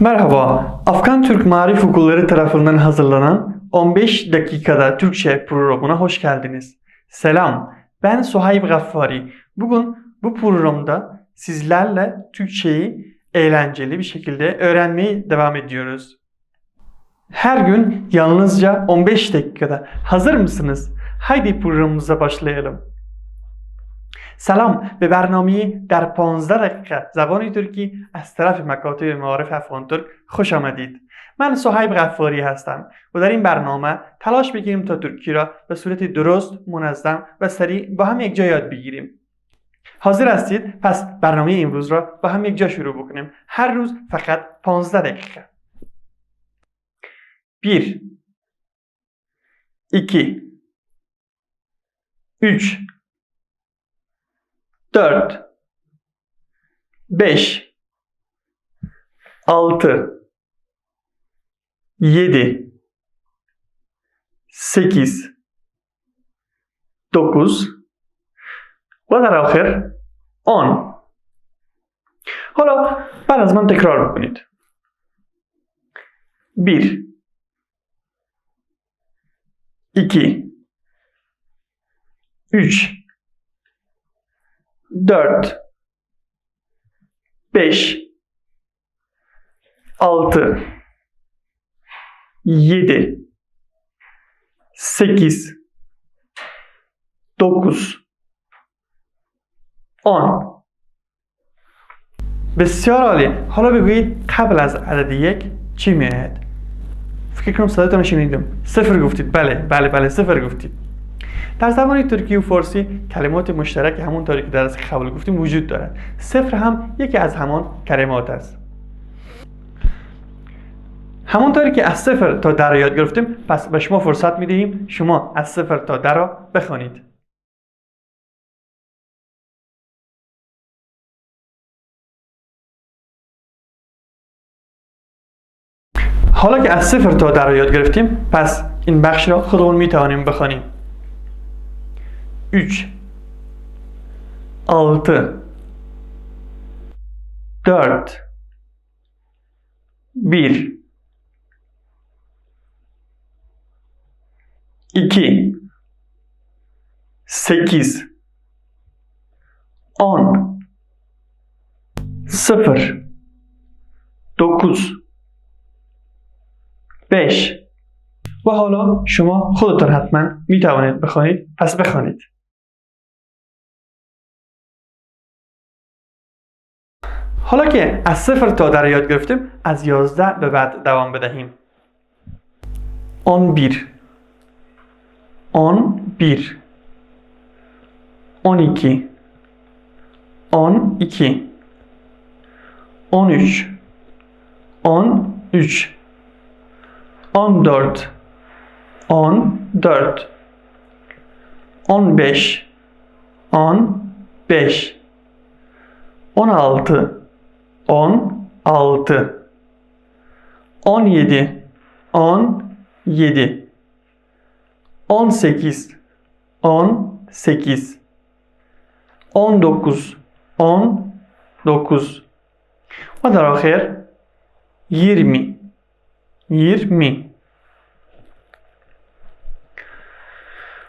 Merhaba, Afgan Türk Marif Okulları tarafından hazırlanan 15 dakikada Türkçe programına hoş geldiniz. Selam, ben Suhayb Gaffari. Bugün bu programda sizlerle Türkçeyi eğlenceli bir şekilde öğrenmeye devam ediyoruz. Her gün yalnızca 15 dakikada. Hazır mısınız? Haydi programımıza başlayalım. سلام. به برنامه در 15 دقیقه زبان ترکی از طرف مکاتب معارف افغان ترک خوش آمدید. من صحیب غفاری هستم و در این برنامه تلاش بگیریم تا ترکی را به صورت درست منظم و سریع با هم یک جا یاد بگیریم. حاضر هستید؟ پس برنامه امروز را با هم یک جا شروع بکنیم. هر روز فقط 15 دقیقه. 1 2 3 4 5 6 7 8 9 و در آخر 10 حالا بعد از من تکرار بکنید 1 2 3 4 5 6 7 8 9 10 بسیار عالی حالا بگویید قبل از عدد یک چی میآید فکر کنم صداتون شنیدم صفر گفتید بله بله بله صفر گفتید در زبان ترکی و فارسی کلمات مشترک همونطوری که در از قبل گفتیم وجود دارد صفر هم یکی از همان کلمات است. همونطوری که از صفر تا در یاد گرفتیم پس به شما فرصت می‌دهیم شما از صفر تا در را بخوانید. حالا که از صفر تا در را یاد گرفتیم پس این بخش را خودمون می‌توانیم بخوانیم. 3 6 4 1 2 8 10 0 9 5 و حالا شما خودتان حتما می توانید بخوانید پس بخوانید. حالا که از صفر تا در یاد گرفتیم از یازده به بعد دوام بدهیم. آن بیر. آن بیر. آن ایکی. آن ایکی. آن üç آن üç 14 14 15 15 16 16 17 17 18 18 19 19 و در آخر 20 20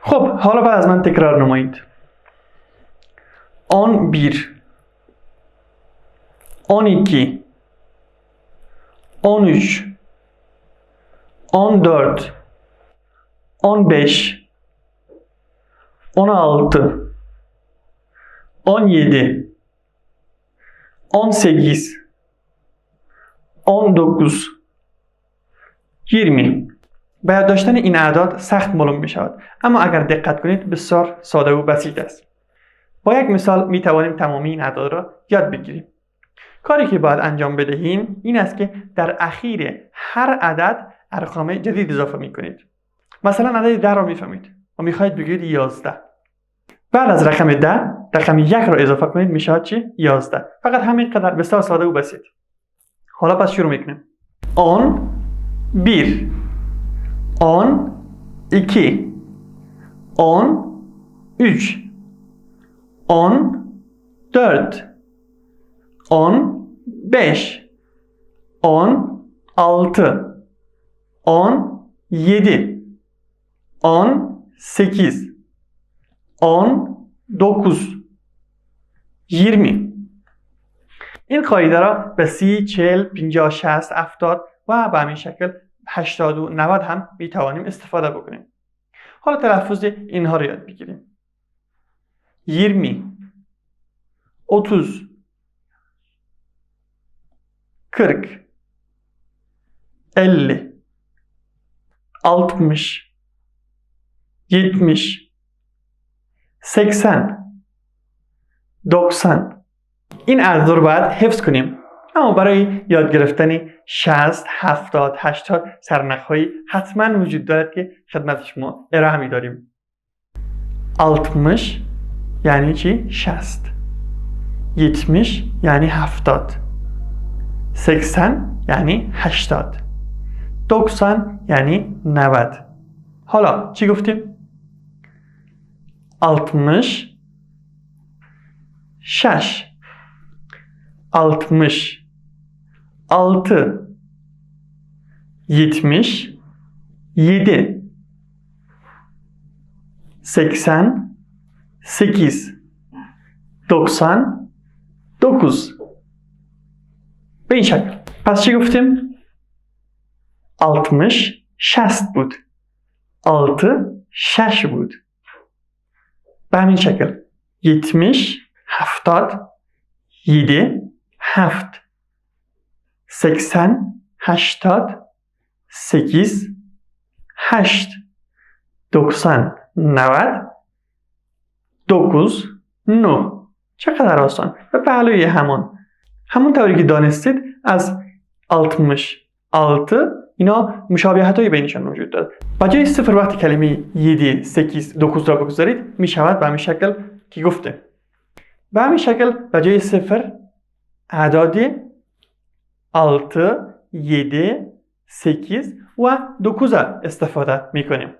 خب حالا بعد از من تکرار نمایید آن بیر آن ایکی آن üç آن dört آن beş on altı on yedi on sekiz on dokuz yirmi به یاد داشتن این اعداد سخت معلوم می شود اما اگر دقت کنید بسیار ساده و بسیط است با یک مثال می توانیم تمامی این اعداد را یاد بگیریم کاری که باید انجام بدهیم این است که در اخیر هر عدد ارقام جدید اضافه می کنید مثلا عدد ده را می‌فهمید. و می‌خواهید بگویید 11 بعد از رقم ده رقم یک را اضافه کنید می شود چی؟ 11 فقط همین قدر. بسیار ساده و بسیط. حالا پس شروع می‌کنیم. آن bir 10 2 10 3 10 4 10 5 on altı, on yedi, on sekiz, on dokuz, yirmi. این قاعده را به سی، چل، پینجا، شست، افتاد و به همین شکل هشتاد و نود هم می توانیم استفاده بکنیم. حالا تلفظ اینها رو یاد بگیریم. یرمی. otuz kırk elli altmış yetmiş seksen doksan. این اعداد رو باید حفظ کنیم. اما برای یاد گرفتن 60 70 80 سرنخهایی حتما وجود دارد که خدمت شما ارائه می داریم. 60 یعنی چی؟ 60 70 یعنی 70 80 یعنی 80 90 یعنی 90 حالا چی گفتیم 60 6 60 6 70 7 80 8 90 9 به این شکل پس چی گفتیم؟ 60 60 بود 6 6 بود به همین شکل 70 70 7 7 80 80 8 8 90 90 9 9 چقدر آسان و پهلوی همون همون طوری که دانستید از 66 اینا مشابهت های بینشان وجود دارد با جای صفر وقتی کلمه 7 8 9 را بگذارید شود به همین شکل که گفته. به همین شکل جای صفر اعداد 6 7 8 و 9 استفاده می کنیم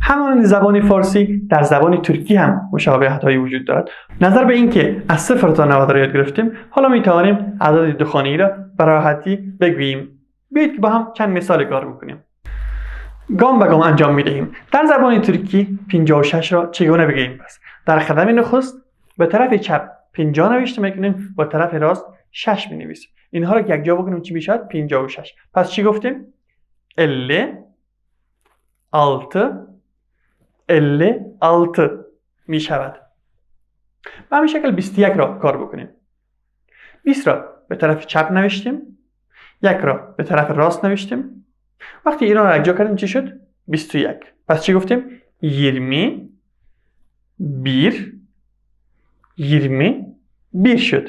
همانند زبان فارسی در زبان ترکی هم مشابهت هایی وجود دارد. نظر به اینکه از صفر تا 90 را یاد گرفتیم حالا می توانیم اعداد دو را به راحتی بگوییم. بیایید که با هم چند مثال کار بکنیم. گام به گام انجام می دهیم در زبان ترکی 56 را چگونه بگوییم؟ پس در قدم نخست به طرف چپ 50 نوشته می‌کنیم با طرف راست 6 می نویسیم اینها را یک جا بکنیم چی می‌شد 56 پس چی گفتیم؟ 50 56 می شود و همین شکل 21 را کار بکنیم. 20 را به طرف چپ نوشتیم. یک را به طرف راست نوشتیم. وقتی اینا را جا کردیم چی شد؟ 21 پس چی گفتیم؟ 20 بیر 20 بیر شد.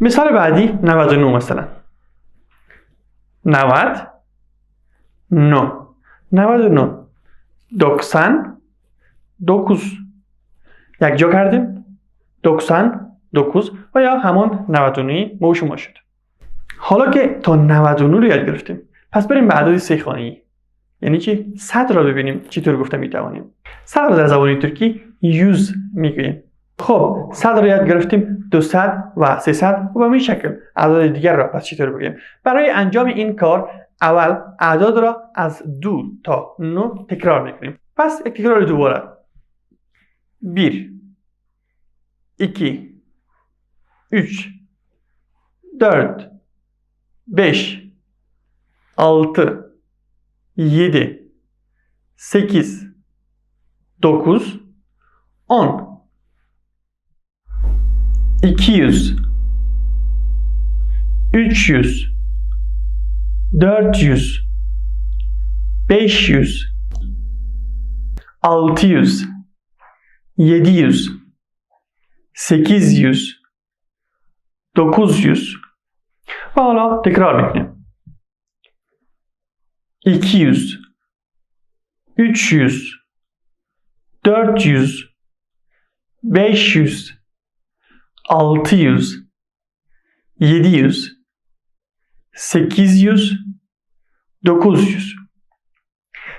مثال بعدی 99 مثلا. 90 9 99 99 یک جا کردیم 99 و یا همون 99 مو شما شد حالا که تا 99 رو یاد گرفتیم پس بریم به اعداد سه خانه‌ای یعنی چی صد را ببینیم چطور گفته می‌توانیم صد را در زبان ترکی یوز می‌گوییم خب صد را یاد گرفتیم 200 و 300 و به این شکل اعداد دیگر را پس چطور بگیم برای انجام این کار اول اعداد را از دو تا نه تکرار میکنیم پس تکرار دوباره bir, iki, üç, dört, beş, altı, yedi, sekiz, dokuz, on, iki yüz, üç yüz, dört yüz, beş yüz, altı yüz, 700 800 900 و حالا تکرار می‌کنیم 200 300 400 500 600 700 800 900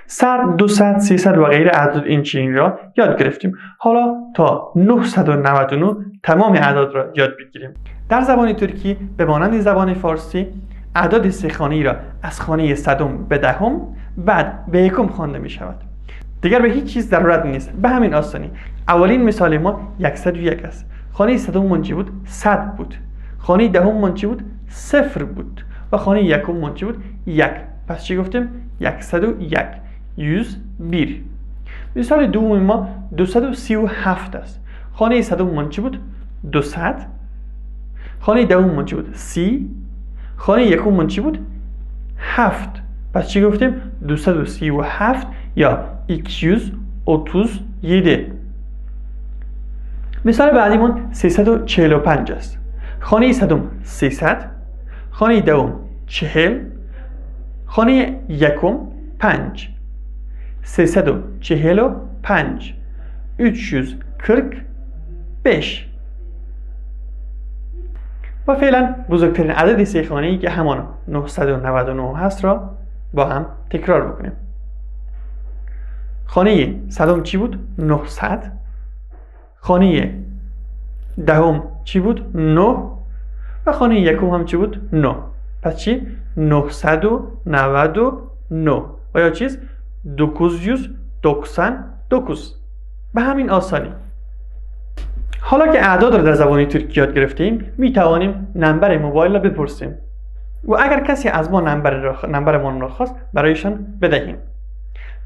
100 200 300 و غیره اعداد این چین را یاد گرفتیم. حالا تا 999 تمام اعداد را یاد بگیریم. در زبان ترکی به مانند زبان فارسی اعداد سه را از خانه صدم به دهم بعد به یکم خوانده می شود دیگر به هیچ چیز ضرورت نیست. به همین آسانی اولین مثال ما 101 است. خانه صدم منچی بود 100 بود. خانه دهم منچی بود صفر بود. و خانه یکم منچی بود یک پس چی گفتیم؟ 101 100 بیر مثال دوم ما 237 است. خانه صدم منچی بود؟ 200 خانه دهم منچی بود؟ 30 خانه یکم منچی بود؟ 7 پس چی گفتیم؟ 237 یا 237 مثال بعدیمون 345 است. خانه صدم 300 خانه دوم 40 خانه یکم 5 345 345 و فعلا بزرگترین عدد سه خانه ای که همان 999 هست را با هم تکرار بکنیم خانه صدم چی بود؟ 900 خانه دهم چی بود؟ 9 و خانه یکم هم چی بود؟ 9 پس چی؟ 999 و یا چیز؟ 999 به همین آسانی. حالا که اعداد را در زبان ترکی یاد گرفتیم می توانیم نمبر موبایل را بپرسیم. و اگر کسی از ما نمبر نمبرمان را خواست برایشان بدهیم.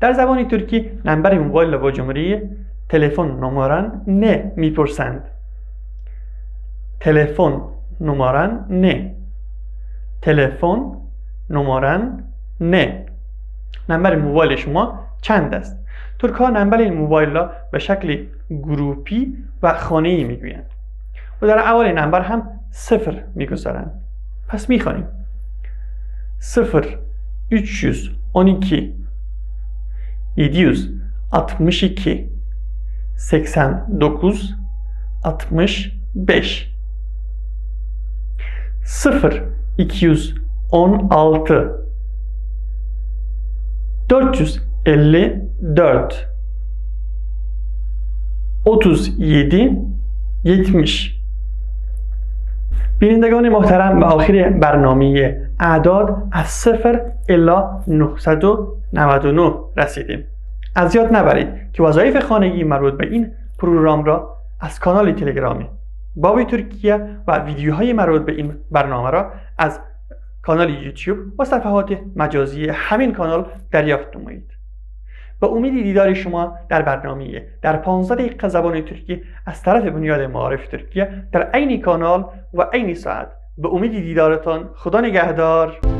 در زبان ترکی نمبر موبایل را با جمله تلفن نمران نه می‌پرسند. تلفن نمران نه. تلفن نمران نه. نمبر موبایل شما چند است؟ ترک ها نمبر این موبایل را به شکل گروپی و خانه ای می‌گویند. و در اول نمبر هم صفر می‌گذارند. پس می‌خوانیم. صفر 312 762 89 65 0 216 454 37 70 بینندگان محترم به آخر برنامه اعداد از صفر الا 999 رسیدیم. از یاد نبرید که وظایف خانگی مربوط به این پروگرام را از کانال تلگرامی بابی ترکیه و ویدیوهای مربوط به این برنامه را از کانال یوتیوب و صفحات مجازی همین کانال دریافت نمایید. به امید دیدار شما در برنامه در 15 دقیقه زبان ترکی از طرف بنیاد معارف ترکیه در عین کانال و عین ساعت. به امید دیدارتان خدا نگهدار.